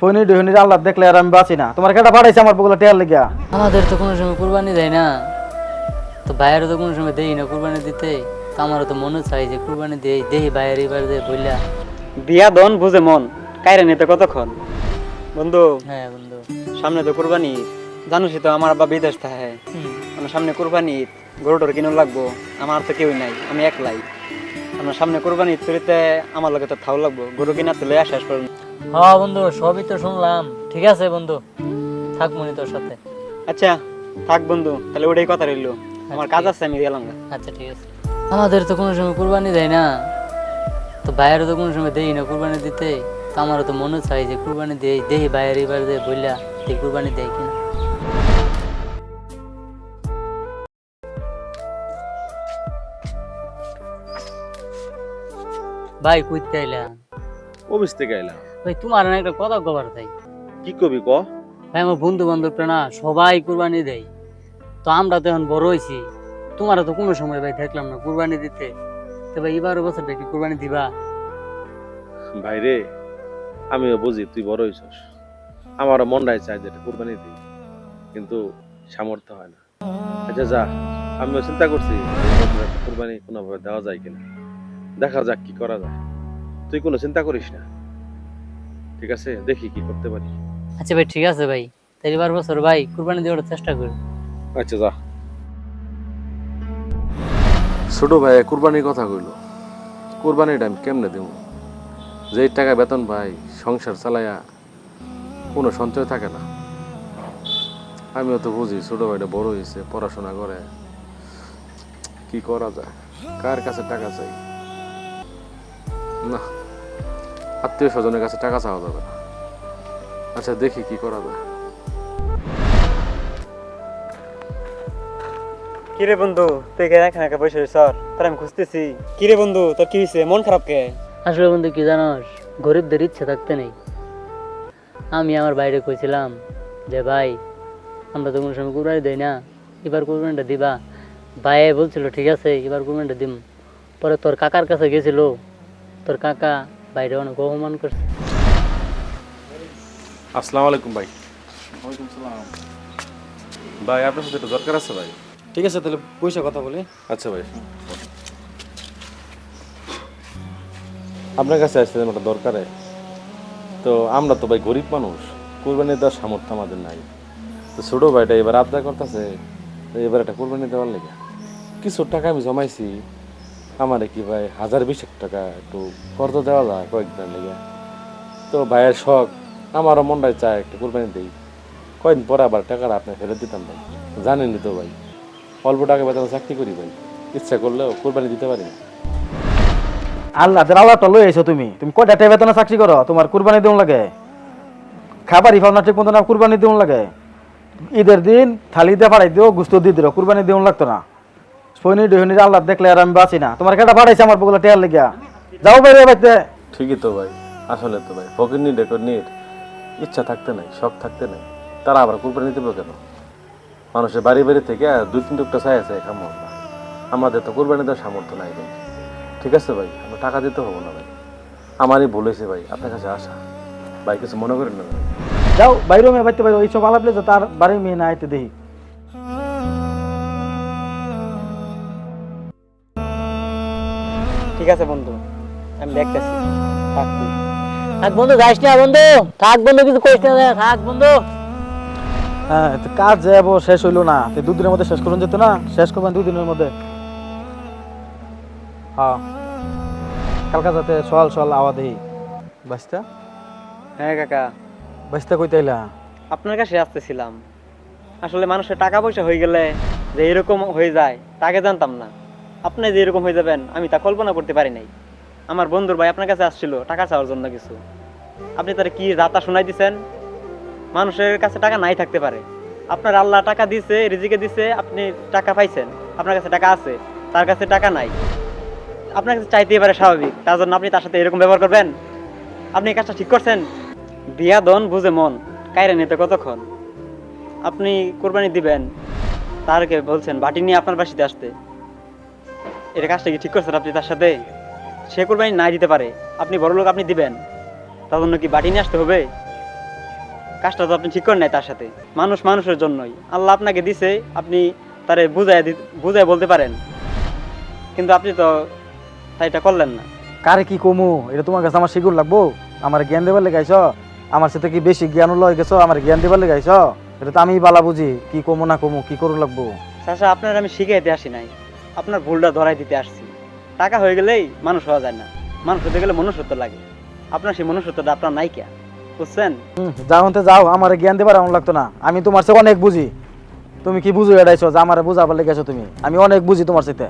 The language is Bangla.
ফোনি ডুহনি আল্লাহ দেখলে আর আমি বাঁচি না। তোমার কেটা পাঠাইছে আমার বগুলা টেয়ার লেগিয়া? আমাদের তো কোনো সময় কুরবানি দেয় না। তো বাইরে তো কোনো সময় দেই না কুরবানি দিতে। তো আমারও তো মনে চাই যে কুরবানি দেই দেহি বাইরে এবার দে বইলা। বিয়া দন বুঝে মন কাইরে নিতে কতক্ষণ? বন্ধু হ্যাঁ বন্ধু। সামনে তো কোরবানি। জানোসই তো আমার আব্বা বিদেশ থাকে। আমার সামনে কোরবানি গরুটোর কিনো লাগবো আমার তো কেউ নাই আমি একলাই। আমার সামনে কোরবানি ঈদ করিতে আমার লগে তো থাও লাগবো। গরু কিনা তো লইয়া শেষ করুন। হ্যাঁ বন্ধু সবই তো শুনলাম। ঠিক আছে বন্ধু থাক মনি তোর সাথে। আচ্ছা থাক বন্ধু তাহলে ওটাই কথা রইল। আমার কাজ আছে আমি গেলাম আচ্ছা ঠিক আছে। আমাদের তো কোনো সময় কোরবানি দেয় না। তো বাইরে তো কোনো সময় দেই না কোরবানি দিতে। তো আমারও তো মনে চাই যে কোরবানি দেই দেহি বাইরে এবার দে বইলা এই কুরবানি দেয় কিনা। ভাই কইতে আইলা অফিস থেকে আইলাম। ভাই তোমার না একটা কথা কবার তাই কি কবি ক? ভাই আমার বন্ধু বান্ধবরা না সবাই কুরবানি দেয়। তো আমরা তো এখন বড় হয়েছি তোমারও তো কোনো সময় ভাই দেখলাম না কুরবানি দিতে। তো ভাই এবার বছর দেখি কুরবানি দিবা? ভাইরে আমিও বুঝি তুই বড় হইছস। আমারও মনটাই চাই যে কোরবানি দিই। কিন্তু সামর্থ্য হয় না। আচ্ছা যা আমিও চিন্তা করছি কোরবানি কোনোভাবে দেওয়া যায় কিনা। দেখা যাক কি করা যায়। তুই কোনো চিন্তা করিস না। ঠিক আছে দেখি কি করতে পারি। আচ্ছা ভাই ঠিক আছে ভাই। তাই বার বছর ভাই কুরবানি দেওয়ার চেষ্টা করি। আচ্ছা যা। ছোট ভাই কুরবানির কথা কইলো। কুরবানিটা আমি কেমনে দেব যেই টাকা বেতন ভাই সংসার চালাইয়া কোনো সঞ্চয় থাকে না। আমিও তো বুঝি ছোট ভাইটা বড় হয়েছে পড়াশোনা করে। কি করা যায়? কার কাছে টাকা চাই? আত্মীয় স্বজনের কাছে টাকা চাওয়া যাবে না। আচ্ছা দেখি কি করা যায়। কিরে বন্ধু তুই কে একা একা বসে স্যার তোর আমি খুঁজতেছি। কিরে বন্ধু তোর কি হয়েছে? মন খারাপ কে? আসলে বন্ধু কি জানোস গরিবদের ইচ্ছে থাকতে নেই। আমি আমার বাইরে কইছিলাম যে ভাই আমরা তো কোনো সময় কুরবানি দেই না এবার কুরবানিটা দিবা। ভাই বলছিল ঠিক আছে এবার কুরবানিটা দিম। পরে তোর কাকার কাছে গেছিল তোর কাকা বাইরে অনেক অপমান করছে। আসসালামু আলাইকুম ভাই। ভাই আপনার সাথে একটু দরকার আছে ভাই? ঠিক আছে তাহলে পয়সা কথা বলি। আচ্ছা ভাই। আপনার কাছে আসছিলাম একটা দরকারে তো আমরা তো ভাই গরিব মানুষ কোরবানি দেওয়ার সামর্থ্য আমাদের নাই। তো ছোটো ভাইটা এবার আবদার করতেছে তো এবার একটা কোরবানি দেওয়ার লেগে। কিছু টাকা আমি জমাইছি আমার কি ভাই হাজার বিশেক টাকা একটু কর্জ দেওয়া যায় কয়েকদিনের লেগে? তো ভাইয়ের শখ, আমারও মনটাই চায় একটু কোরবানি দিই। কয়েকদিন পরে আবার টাকাটা আপনি ফেরত দিতাম ভাই। জানেনই তো ভাই, অল্প টাকা বেতন চাকরি করি ভাই। ইচ্ছা করলেও কোরবানি দিতে পারি না। আল্লাহ আল্লাহ তো লই আইছো তুমি তুমি কয়টা টাকা বেতনে চাকরি করো? তোমার কুরবানি দিউন লাগে। খাবারই পাও না ঠিক মতো না কুরবানি দিউন লাগে। ঈদের দিন থালি দিয়ে পাঠাই দিও, গুস্ত দিয়ে দিও, কুরবানি দিউন লাগতো না। ফোনি ডুহনি আল্লাহ দেখলে আর আমি বাঁচি না। তোমার কেটা পাঠাইছে আমার বগুলা টেয়ার লেগিয়া। যাও বাইরে বাইতে। ঠিকই তো ভাই আসলে তো ভাই ফকির ডেকর নির। ইচ্ছা থাকতে নাই শখ থাকতে নাই। তারা আবার কোরবানি দেবে কেন? মানুষের বাড়ি বাড়ি থেকে দুই তিন টুকটা চাই আছে আমরা। আমাদের তো কোরবানি দেওয়ার সামর্থ্য নাই ভাই। ঠিক আছে ভাই আমরা টাকা দিতে হব না ভাই। আমারই ভুল হয়েছে ভাই আপনার কাছে আসা। ভাই কিছু মনে করেন না যাও বাইরে মেয়ে বাইতে বাইরে এইসব আলাপলে যে তার বাড়ির মেয়ে না আইতে দেখি। ঠিক আছে বন্ধু। আমি দেখতেছি। থাক তুই। থাক বন্ধু যাইস না বন্ধু। থাক বন্ধু কিছু কইস না থাক বন্ধু। হ্যাঁ তো কাজ যাব শেষ হইল না। তো দুদিনের মধ্যে শেষ করুন যেত না? শেষ করবেন দুদিনের মধ্যে। হ্যাঁ। কালকা যাতে সকাল সকাল আওয়া দেই। বাস্তা? হ্যাঁ কাকা। বাস্তা কইতে আইলা? আপনার কাছে আসতেছিলাম। আসলে মানুষের টাকা পয়সা হয়ে গেলে যে এরকম হয়ে যায় তাকে জানতাম না। আপনি যে এরকম হয়ে যাবেন, আমি তা কল্পনা করতে পারি নাই। আমার বন্ধুর ভাই আপনার কাছে আসছিল, টাকা চাওয়ার জন্য কিছু। আপনি তার কি যাতা শোনাই দিছেন? মানুষের কাছে টাকা নাই থাকতে পারে। আপনার আল্লাহ টাকা দিছে, রিজিকে দিছে, আপনি টাকা পাইছেন। আপনার কাছে টাকা আছে, তার কাছে টাকা নাই। আপনার কাছে চাইতেই পারে স্বাভাবিক, তার জন্য আপনি তার সাথে এরকম ব্যবহার করবেন? আপনি এই কাজটা ঠিক করছেন? বিয়া দন বুঝে মন, কাইরে নিতে কতক্ষণ? আপনি কোরবানি দিবেন, তারকে বলছেন বাটি নিয়ে আপনার বাসিতে আসতে। এটা কাজটা কি ঠিক করছেন আপনি তার সাথে? সে কোরবানি নাই দিতে পারে? আপনি বড় লোক আপনি দিবেন। তার জন্য কি বাটি নিয়ে আসতে হবে? কাজটা তো আপনি ঠিক করেন নাই তার সাথে। মানুষ মানুষের জন্যই। আল্লাহ আপনাকে দিছে আপনি তারে বুঝাই বুঝাই বলতে পারেন। কিন্তু আপনি তো তাই এটা করলেন না। কারে কি কমু? এটা তোমার কাছে আমার শিগুর লাগবো। আমার জ্ঞান দেবার লেগে আইছ। আমার সাথে কি বেশি জ্ঞান লয় গেছো? আমার জ্ঞান দেবার লেগে আইছ। এটা তো আমি বালা বুঝি। কি কমু না কমু কি করু লাগবো? চাচা আপনার আমি শিখাইতে আসি নাই। আপনার ভুলটা ধরাই দিতে আসছি। টাকা হয়ে গেলেই মানুষ হওয়া যায় না। মানুষ হতে গেলে মনুষ্যত্ব লাগে। আপনার সেই মনুষ্যত্বটা আপনার নাই কে বুঝছেন যা হতে যাও, আমার জ্ঞান দেবার এমন লাগতো না। আমি তোমার সাথে অনেক বুঝি। তুমি কি বুঝো এড়াইছো যে আমার বুঝাবার লেগেছো তুমি? আমি অনেক বুঝি তোমার সাথে